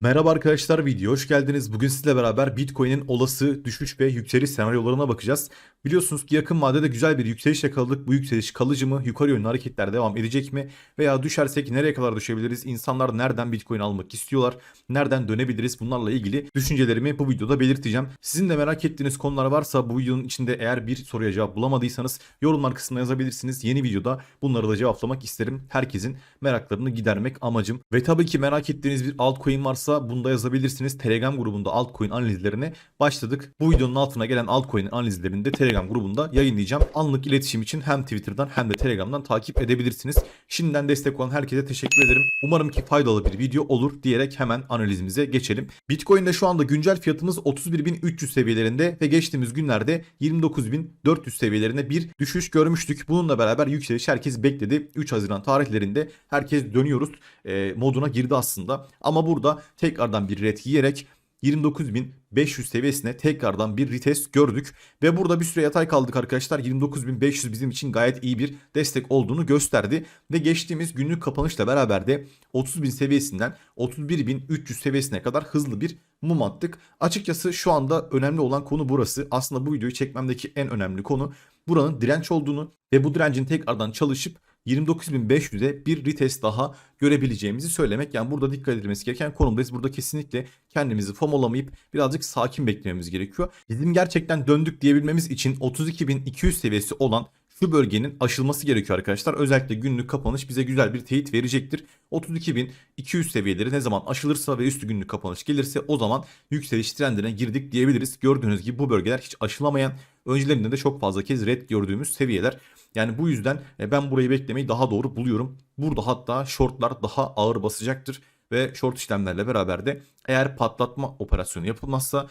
Merhaba arkadaşlar video hoş geldiniz. Bugün sizle beraber Bitcoin'in olası düşüş ve yükseliş senaryolarına bakacağız. Biliyorsunuz ki yakın vadede güzel bir yükseliş yakaladık. Bu yükseliş kalıcı mı? Yukarı yönlü hareketler devam edecek mi? Veya düşersek nereye kadar düşebiliriz? İnsanlar nereden Bitcoin almak istiyorlar? Nereden dönebiliriz? Bunlarla ilgili düşüncelerimi bu videoda belirteceğim. Sizin de merak ettiğiniz konular varsa bu videonun içinde eğer bir soruya cevap bulamadıysanız yorumlar kısmına yazabilirsiniz. Yeni videoda bunları da cevaplamak isterim. Herkesin meraklarını gidermek amacım. Ve tabii ki merak ettiğiniz bir altcoin varsa bunda yazabilirsiniz. Telegram grubunda altcoin analizlerine başladık. Bu videonun altına gelen altcoin analizlerini de Telegram grubunda yayınlayacağım. Anlık iletişim için hem Twitter'dan hem de Telegram'dan takip edebilirsiniz. Şimdiden destek olan herkese teşekkür ederim. Umarım ki faydalı bir video olur diyerek hemen analizimize geçelim. Bitcoin'de şu anda güncel fiyatımız 31.300 seviyelerinde ve geçtiğimiz günlerde 29.400 seviyelerine bir düşüş görmüştük. Bununla beraber yükseliş herkes bekledi. 3 Haziran tarihlerinde herkes dönüyoruz e, moduna girdi aslında. Ama burada tekrardan bir red yiyerek 29.500 seviyesine tekrardan bir retest gördük. Ve burada bir süre yatay kaldık arkadaşlar. 29.500 bizim için gayet iyi bir destek olduğunu gösterdi. Ve geçtiğimiz günlük kapanışla beraber de 30.000 seviyesinden 31.300 seviyesine kadar hızlı bir mum attık. Açıkçası şu anda önemli olan konu burası. Aslında bu videoyu çekmemdeki en önemli konu buranın direnç olduğunu ve bu direncin tekrardan çalışıp 29.500'e bir retest daha görebileceğimizi söylemek. Yani burada dikkat edilmesi gereken konumdayız. Burada kesinlikle kendimizi FOMO'lamayıp birazcık sakin beklememiz gerekiyor. Bizim gerçekten döndük diyebilmemiz için 32.200 seviyesi olan şu bölgenin aşılması gerekiyor arkadaşlar. Özellikle günlük kapanış bize güzel bir teyit verecektir. 32.200 seviyeleri ne zaman aşılırsa ve üstü günlük kapanış gelirse o zaman yükseliş trendine girdik diyebiliriz. Gördüğünüz gibi bu bölgeler hiç aşılamayan öncelerinde de çok fazla kez red gördüğümüz seviyeler. Yani bu yüzden e, ben burayı beklemeyi daha doğru buluyorum. Burada hatta shortlar daha ağır basacaktır ve short işlemlerle beraber de eğer patlatma operasyonu yapılmazsa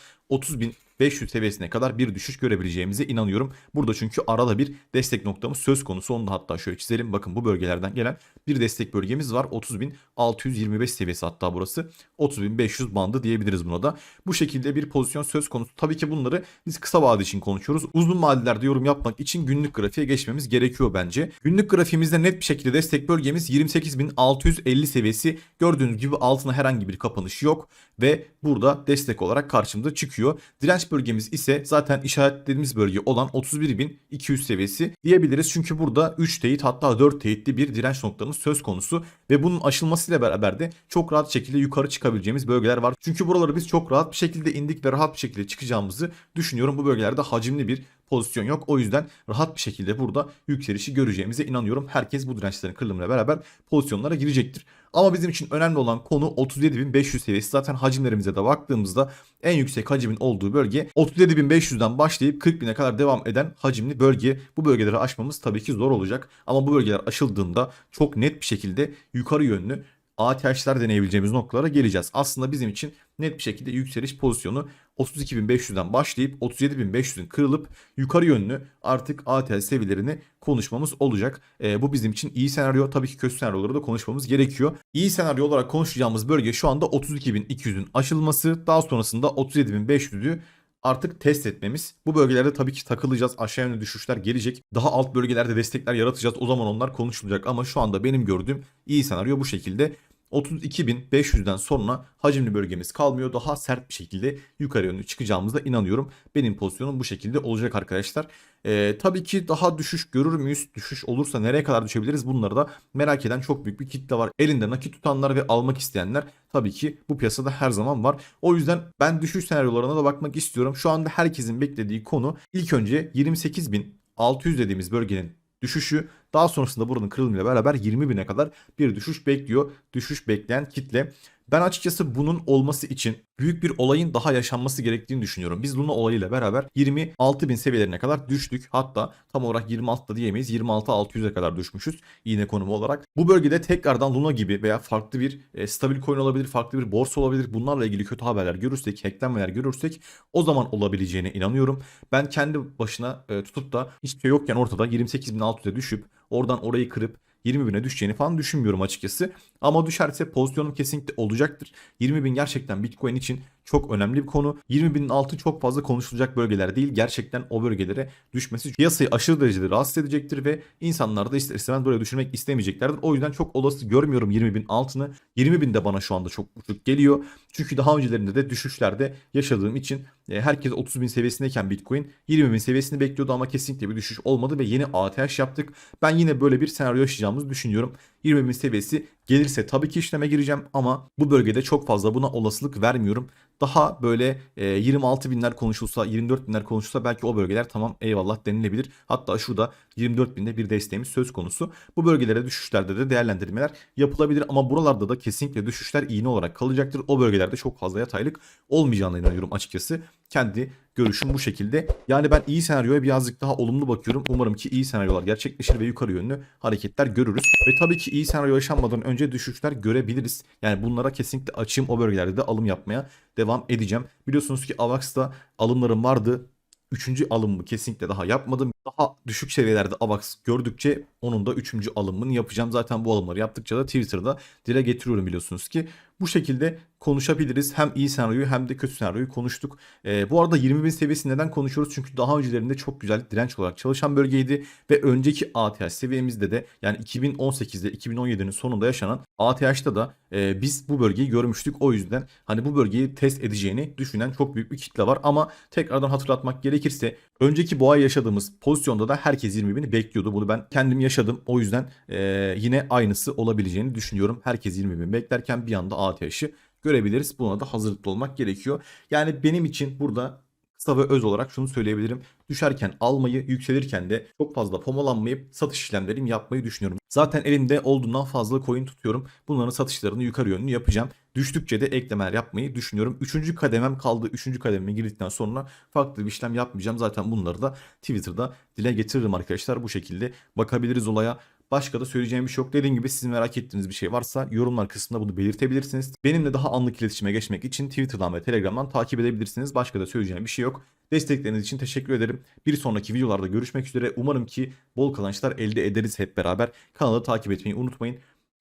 30.500 seviyesine kadar bir düşüş görebileceğimize inanıyorum. Burada çünkü arada bir destek noktamız söz konusu. Onu da hatta şöyle çizelim. Bakın bu bölgelerden gelen bir destek bölgemiz var. 30.625 seviyesi hatta burası. 30.500 bandı diyebiliriz buna da. Bu şekilde bir pozisyon söz konusu. Tabii ki bunları biz kısa vade için konuşuyoruz. Uzun vadelerde yorum yapmak için günlük grafiğe geçmemiz gerekiyor bence. Günlük grafiğimizde net bir şekilde destek bölgemiz 28.650 seviyesi. Gördüğünüz gibi altına herhangi bir kapanış yok ve burada destek olarak karşımıza çıkıyor. Direnç bölgemiz ise zaten işaretlediğimiz bölge olan 31.200 seviyesi diyebiliriz. Çünkü burada 3 teyit hatta 4 teyitli bir direnç noktamız söz konusu ve bunun aşılmasıyla beraber de çok rahat şekilde yukarı çıkabileceğimiz bölgeler var. Çünkü buraları biz çok rahat bir şekilde indik ve rahat bir şekilde çıkacağımızı düşünüyorum. Bu bölgelerde hacimli bir pozisyon yok. O yüzden rahat bir şekilde burada yükselişi göreceğimize inanıyorum. Herkes bu dirençlerin kırılımıyla beraber pozisyonlara girecektir. Ama bizim için önemli olan konu 37.500 seviyesi. Zaten hacimlerimize de baktığımızda en yüksek hacimin olduğu bölge 37.500'den başlayıp 40.000'e kadar devam eden hacimli bölge. Bu bölgeleri aşmamız tabii ki zor olacak. Ama bu bölgeler aşıldığında çok net bir şekilde yukarı yönlü ATH'ler deneyebileceğimiz noktalara geleceğiz. Aslında bizim için net bir şekilde yükseliş pozisyonu 32.500'den başlayıp 37.500'ün kırılıp yukarı yönlü artık ATL seviyelerini konuşmamız olacak. E, bu bizim için iyi senaryo. Tabii ki kötü senaryoları da konuşmamız gerekiyor. İyi senaryo olarak konuşacağımız bölge şu anda 32.200'ün aşılması. Daha sonrasında 37.500'ü artık test etmemiz. Bu bölgelerde tabii ki takılacağız. Aşağı yönlü düşüşler gelecek. Daha alt bölgelerde destekler yaratacağız. O zaman onlar konuşulacak ama şu anda benim gördüğüm iyi senaryo bu şekilde. 32.500'den sonra hacimli bölgemiz kalmıyor. Daha sert bir şekilde yukarı yönlü çıkacağımıza inanıyorum. Benim pozisyonum bu şekilde olacak arkadaşlar. Ee, tabii ki daha düşüş görür müyüz? Düşüş olursa nereye kadar düşebiliriz? Bunları da merak eden çok büyük bir kitle var. Elinde nakit tutanlar ve almak isteyenler tabii ki bu piyasada her zaman var. O yüzden ben düşüş senaryolarına da bakmak istiyorum. Şu anda herkesin beklediği konu ilk önce 28.600 dediğimiz bölgenin düşüşü daha sonrasında buranın kırılımıyla beraber 20 bine kadar bir düşüş bekliyor. Düşüş bekleyen kitle. Ben açıkçası bunun olması için büyük bir olayın daha yaşanması gerektiğini düşünüyorum. Biz Luna olayıyla beraber 26 bin seviyelerine kadar düştük. Hatta tam olarak 26 da diyemeyiz. 26 600'e kadar düşmüşüz iğne konumu olarak. Bu bölgede tekrardan Luna gibi veya farklı bir e, stabil coin olabilir, farklı bir borsa olabilir. Bunlarla ilgili kötü haberler görürsek, hacklenmeler görürsek o zaman olabileceğine inanıyorum. Ben kendi başına e, tutup da hiçbir şey yokken ortada 28.600'e düşüp oradan orayı kırıp 20 bine düşeceğini falan düşünmüyorum açıkçası. Ama düşerse pozisyonum kesinlikle olacaktır. 20 bin gerçekten Bitcoin için çok önemli bir konu. 20 binin altı çok fazla konuşulacak bölgeler değil. Gerçekten o bölgelere düşmesi piyasayı aşırı derecede rahatsız edecektir ve insanlar da ister istemez buraya düşürmek istemeyeceklerdir. O yüzden çok olası görmüyorum 20 bin altını. 20 bin de bana şu anda çok uçuk geliyor. Çünkü daha öncelerinde de düşüşlerde yaşadığım için e, herkes 30 bin seviyesindeyken Bitcoin 20 bin seviyesini bekliyordu ama kesinlikle bir düşüş olmadı ve yeni ATH yaptık. Ben yine böyle bir senaryo yaşayacağımızı düşünüyorum. 20 bin seviyesi gelirse tabii ki işleme gireceğim ama bu bölgede çok fazla buna olasılık vermiyorum. Daha böyle e, 26 binler konuşulsa 24 binler konuşulsa belki o bölgeler tamam eyvallah denilebilir. Hatta şurada 24 binde bir desteğimiz söz konusu. Bu bölgelere düşüşlerde de değerlendirmeler yapılabilir ama buralarda da kesinlikle düşüşler iğne olarak kalacaktır. O bölgelerde çok fazla yataylık olmayacağına inanıyorum açıkçası. Kendi görüşüm bu şekilde. Yani ben iyi senaryoya birazcık daha olumlu bakıyorum. Umarım ki iyi senaryolar gerçekleşir ve yukarı yönlü hareketler görürüz. Ve tabii ki iyi senaryo yaşanmadan önce düşüşler görebiliriz. Yani bunlara kesinlikle açayım o bölgelerde de alım yapmaya devam edeceğim. Biliyorsunuz ki Avax'ta alımlarım vardı. Üçüncü alımımı kesinlikle daha yapmadım. Daha düşük seviyelerde AVAX gördükçe onun da üçüncü alımını yapacağım. Zaten bu alımları yaptıkça da Twitter'da dile getiriyorum biliyorsunuz ki. Bu şekilde konuşabiliriz. Hem iyi senaryoyu hem de kötü senaryoyu konuştuk. Ee, bu arada 20 bin seviyesi neden konuşuyoruz? Çünkü daha öncelerinde çok güzel direnç olarak çalışan bölgeydi. Ve önceki ATH seviyemizde de yani 2018'de 2017'nin sonunda yaşanan ATH'da da e, biz bu bölgeyi görmüştük. O yüzden hani bu bölgeyi test edeceğini düşünen çok büyük bir kitle var. Ama tekrardan hatırlatmak gerekirse önceki boğa yaşadığımız pozisyonda da herkes 20 bini bekliyordu. Bunu ben kendim yaşadım. O yüzden e, yine aynısı olabileceğini düşünüyorum. Herkes 20 bin beklerken bir anda ATH'ı görebiliriz. Buna da hazırlıklı olmak gerekiyor. Yani benim için burada kısa ve öz olarak şunu söyleyebilirim. Düşerken almayı, yükselirken de çok fazla pomalanmayıp satış işlemlerimi yapmayı düşünüyorum. Zaten elimde olduğundan fazla coin tutuyorum. Bunların satışlarını yukarı yönlü yapacağım. Düştükçe de eklemeler yapmayı düşünüyorum. Üçüncü kademem kaldı. Üçüncü kadememe girdikten sonra farklı bir işlem yapmayacağım. Zaten bunları da Twitter'da dile getiririm arkadaşlar. Bu şekilde bakabiliriz olaya. Başka da söyleyeceğim bir şey yok. Dediğim gibi sizin merak ettiğiniz bir şey varsa yorumlar kısmında bunu belirtebilirsiniz. Benimle daha anlık iletişime geçmek için Twitter'dan ve Telegram'dan takip edebilirsiniz. Başka da söyleyeceğim bir şey yok. Destekleriniz için teşekkür ederim. Bir sonraki videolarda görüşmek üzere. Umarım ki bol kazançlar elde ederiz hep beraber. Kanalı takip etmeyi unutmayın.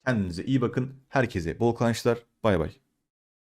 Kendinize iyi bakın. Herkese bol kazançlar. Bay bay.